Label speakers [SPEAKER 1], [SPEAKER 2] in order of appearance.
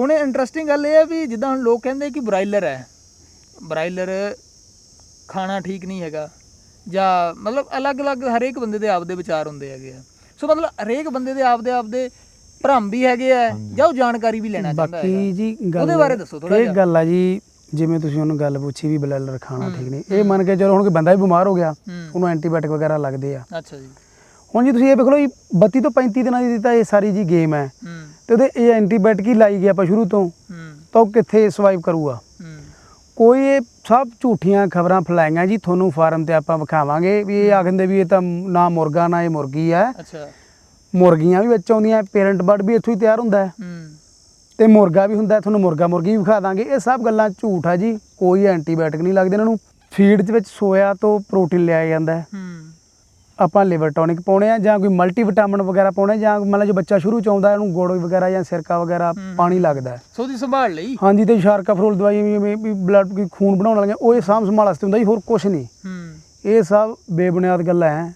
[SPEAKER 1] ਹੁਣ ਇੰਟਰਸਟਿੰਗ ਗੱਲ ਇਹ ਹੈ ਵੀ ਜਿੱਦਾਂ ਹੁਣ ਲੋਕ ਕਹਿੰਦੇ ਕਿ ਬ੍ਰਾਇਲਰ ਹੈ। ਬ੍ਰਾਇਲਰ ਖਾਣਾ ਠੀਕ ਨਹੀਂ ਹੈਗਾ। ਜਾਂ ਮਤਲਬ ਅਲੱਗ-ਅਲੱਗ ਹਰੇਕ ਬੰਦੇ ਦੇ ਆਪਦੇ ਵਿਚਾਰ ਹੁੰਦੇ ਹੈਗੇ ਆ। ਸੋ ਮਤਲਬ ਹਰੇਕ ਬੰਦੇ ਦੇ ਆਪਦੇ ਆਪਦੇ ਭਰਮ ਵੀ ਹੈਗੇ ਆ ਜਾਂ ਉਹ ਜਾਣਕਾਰੀ ਵੀ ਲੈਣਾ ਚਾਹੁੰਦਾ
[SPEAKER 2] ਬਾਕੀ
[SPEAKER 1] ਹੈਗਾ।
[SPEAKER 2] ਜੀ ਗੱਲ
[SPEAKER 1] ਉਹਦੇ ਬਾਰੇ ਦੱਸੋ
[SPEAKER 2] ਇਹ
[SPEAKER 1] ਜਿਹਾ।
[SPEAKER 2] ਗੱਲ ਆ ਜੀ ਜਿਵੇਂ ਤੁਸੀਂ ਉਹਨੂੰ ਗੱਲ ਪੁੱਛੀ ਵੀ ਬਲੈਲਰ ਖਾਣਾ ਠੀਕ ਨਹੀਂ ਇਹ ਮੰਨ ਕੇ ਚਲੋ ਹੁਣ ਕੋਈ ਬੰਦਾ ਵੀ ਬਿਮਾਰ ਹੋ ਗਿਆ
[SPEAKER 1] ਹੂੰ।
[SPEAKER 2] ਉਹਨੂੰ ਐਂਟੀਬਾਇਓਟਿਕ ਵਗੈਰਾ ਲੱਗਦੇ ਆ।
[SPEAKER 1] ਅੱਛਾ ਜੀ।
[SPEAKER 2] ਹੁਣ ਜੀ ਤੁਸੀਂ ਇਹ ਵੇਖ ਲਓ ਜੀ 32 ਤੋਂ 35 ਦਿਨਾਂ ਦੀ ਤਾਂ ਇਹ ਸਾਰੀ ਜੀ ਗੇਮ ਹੈ।
[SPEAKER 1] ਹੂੰ।
[SPEAKER 2] ਤੇ ਉਹਦੇ ਇਹ ਐਂਟੀਬਾਇਓਟਿਕ ਹੀ ਲਾਈ ਗਿਆ ਆਪਾਂ ਸ਼ੁਰੂ ਤੋਂ ਤਾਂ ਉਹ ਕਿੱਥੇ ਸਰਵਾਈਵ ਕਰੂਗਾ? ਕੋਈ ਇਹ ਸਭ ਝੂਠੀਆਂ ਖਬਰਾਂ ਫੈਲਾਈਆਂ ਜੀ ਤੁਹਾਨੂੰ ਫਾਰਮ ਤੇ ਆਪਾਂ ਵਿਖਾਵਾਂਗੇ ਵੀ ਇਹ ਆਖਦੇ ਵੀ ਇਹ ਤਾਂ ਨਾ ਮੁਰਗਾ ਨਾ ਇਹ ਮੁਰਗੀ ਹੈ।
[SPEAKER 1] ਅੱਛਾ।
[SPEAKER 2] ਮੁਰਗੀਆਂ ਵੀ ਵਿੱਚ ਆਉਂਦੀਆਂ ਪੇਰੈਂਟ ਬਰਡ ਵੀ ਇੱਥੋਂ ਹੀ ਤਿਆਰ ਹੁੰਦਾ ਹੈ। ਤੇ ਮੁਰਗਾ ਵੀ ਹੁੰਦਾ ਤੁਹਾਨੂੰ ਮੁਰਗਾ ਮੁਰਗੀ ਵੀ ਵਿਖਾ ਦਾਂਗੇ। ਇਹ ਸਭ ਗੱਲਾਂ ਝੂਠ ਆ ਜੀ ਕੋਈ ਐਂਟੀਬਾਇਓਟਿਕ ਨਹੀਂ ਲੱਗਦੇ ਇਹਨਾਂ ਨੂੰ। ਫੀਡ ਦੇ ਵਿੱਚ ਸੋਇਆ ਤੋਂ ਪ੍ਰੋਟੀਨ ਲਿਆ ਜਾਂਦਾ ਹੂੰ। ਆਪਾਂ ਲਿਵਰ ਟੌਨਿਕ ਪਾਉਣੇ ਆ ਜਾਂ ਕੋਈ ਮਲਟੀ ਵਿਟਾਮਿਨ ਵਗੈਰਾ ਪਾਉਣੇ ਜਾਂ ਮਤਲਬ ਜੋ ਬੱਚਾ ਸ਼ੁਰੂ ਚ ਆਉਂਦਾ ਉਹਨੂੰ ਗੋੜ ਵਗੈਰਾ ਜਾਂ ਸਿਰਕਾ ਵਗੈਰਾ। ਪਾਣੀ ਲੱਗਦਾ
[SPEAKER 1] ਸੋ ਦੀ ਸੰਭਾਲ ਲਈ?
[SPEAKER 2] ਹਾਂਜੀ ਤੇ ਸ਼ਾਰਕਾ ਫਰੋਲ ਦਵਾਈ ਵੀ ਵੀ ਬਲੱਡ ਕੋਈ ਖੂਨ ਬਣਾਉਣ ਵਾਲੀਆਂ ਉਹ ਇਹ ਸਾਂਭ ਸੰਭਾਲ ਵਾਸਤੇ ਹੁੰਦਾ ਜੀ ਹੋਰ ਕੁਝ ਨਹੀਂ।
[SPEAKER 1] ਹੂੰ।
[SPEAKER 2] ਇਹ ਸਭ ਬੇਬੁਨਿਆਦ ਗੱਲਾਂ ਹੈ।